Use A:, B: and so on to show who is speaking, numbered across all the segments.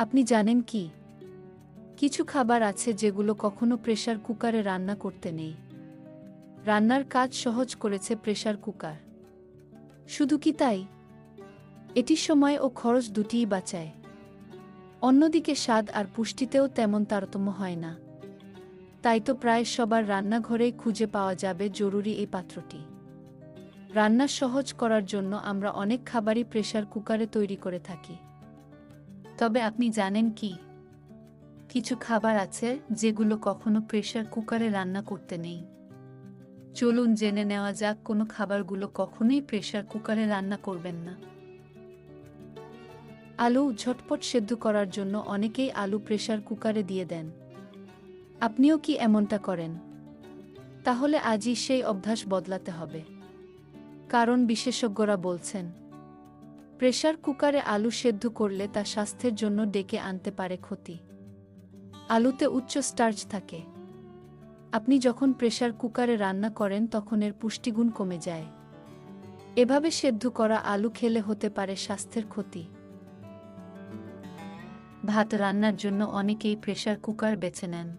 A: আপনি জানেন কি? কিছু খাবার আছে যেগুলো কখনো প্রেশার কুকারে রান্না করতে নেই। রান্নার কাজ সহজ করেছে প্রেশার কুকার। শুধু কি তাই? এটি সময় ও খরচ দুটিই বাঁচায়। অন্যদিকে স্বাদ আর পুষ্টিতেও তেমন তারতম্য হয় না। তাই তো প্রায় সবার রান্নাঘরেই খুঁজে পাওয়া যাবে জরুরি এই পাত্রটি। রান্না সহজ করার জন্য আমরা অনেক খাবারই প্রেশার কুকারে তৈরি করে থাকি। তবে আপনি জানেন কি? কিছু খাবার আছে যেগুলো কখনো প্রেশার কুকারে রান্না করতে নেই। চলুন জেনে নেওয়া যাক কোনো খাবারগুলো কখনোই প্রেশার কুকারে রান্না করবেন না। আলু ঝটপট সেদ্ধ করার জন্য অনেকেই আলু প্রেশার কুকারে দিয়ে দেন। আপনিও কি এমনটা করেন? তাহলে আজই সেই অভ্যাস বদলাতে হবে। কারণ বিশেষজ্ঞরা বলছেন প্রেসার কুকারে আলু সেদ্ধ করলে তা স্বাস্থ্যের জন্য ডেকে আনতে পারে ক্ষতি। আলুতে উচ্চ স্টার্চ থাকে। আপনি যখন প্রেসার কুকারে রান্না করেন, তখন এর পুষ্টিগুণ কমে যায়। এভাবে সেদ্ধ করা আলু খেলে হতে পারে স্বাস্থ্যের ক্ষতি। ভাত রান্নার জন্য অনেকেই প্রেশার কুকার বেছে নেন।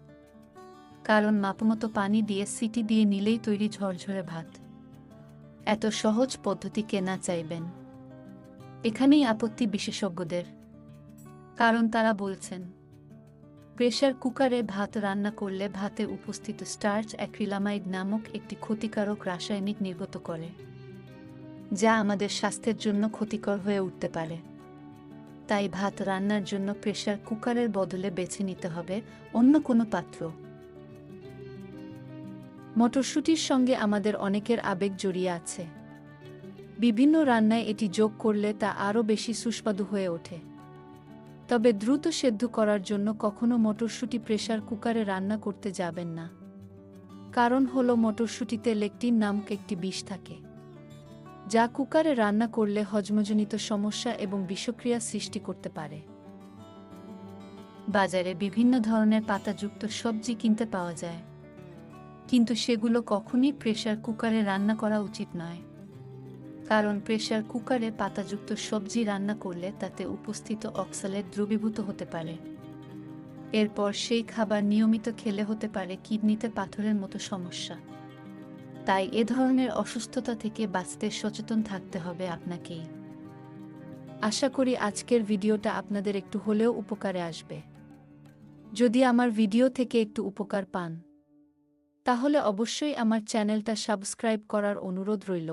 A: কারণ মাপমতো পানি দিয়ে সিটি দিয়ে নিলেই তৈরি ঝরঝরে ভাত। এত সহজ পদ্ধতি কেনা চাইবেন? এখানেই আপত্তি বিশেষজ্ঞদের। কারণ তারা বলছেন প্রেশার কুকারে ভাত রান্না করলে ভাতে উপস্থিত স্টার্চ অ্যাক্রিলামাইড নামক একটি ক্ষতিকারক রাসায়নিক নির্গত করে, যা আমাদের স্বাস্থ্যের জন্য ক্ষতিকর হয়ে উঠতে পারে। তাই ভাত রান্নার জন্য প্রেশার কুকারের বদলে বেছে নিতে হবে অন্য কোনো পাত্র। মটরশুঁটির সঙ্গে আমাদের অনেকের আবেগ জড়িয়ে আছে। বিভিন্ন রান্নায় এটি যোগ করলে তা আরও বেশি সুস্বাদু হয়ে ওঠে। তবে দ্রুত সেদ্ধ করার জন্য কখনও মটরশুঁটি প্রেশার কুকারে রান্না করতে যাবেন না। কারণ হল মটরশুঁটিতে লেকটিন নামক একটি বিষ থাকে। যা কুকারে রান্না করলে হজমজনিত সমস্যা এবং বিষক্রিয়া সৃষ্টি করতে পারে। বাজারে বিভিন্ন ধরনের পাতাযুক্ত সবজি কিনতে পাওয়া যায়। কিন্তু সেগুলো কখনই প্রেশার কুকারে রান্না করা উচিত নয়। কারণ প্রেসার কুকারে পাতাযুক্ত সবজি রান্না করলে তাতে উপস্থিত অক্সালেট দ্রবীভূত হতে পারে। এরপর সেই খাবার নিয়মিত খেলে হতে পারে কিডনিতে পাথরের মতো সমস্যা। তাই এ ধরনের অসুস্থতা থেকে বাঁচতে সচেতন থাকতে হবে আপনাকেই। আশা করি আজকের ভিডিওটা আপনাদের একটু হলেও উপকারে আসবে। যদি আমার ভিডিও থেকে একটু উপকার পান, তাহলে অবশ্যই আমার চ্যানেলটা সাবস্ক্রাইব করার অনুরোধ রইল।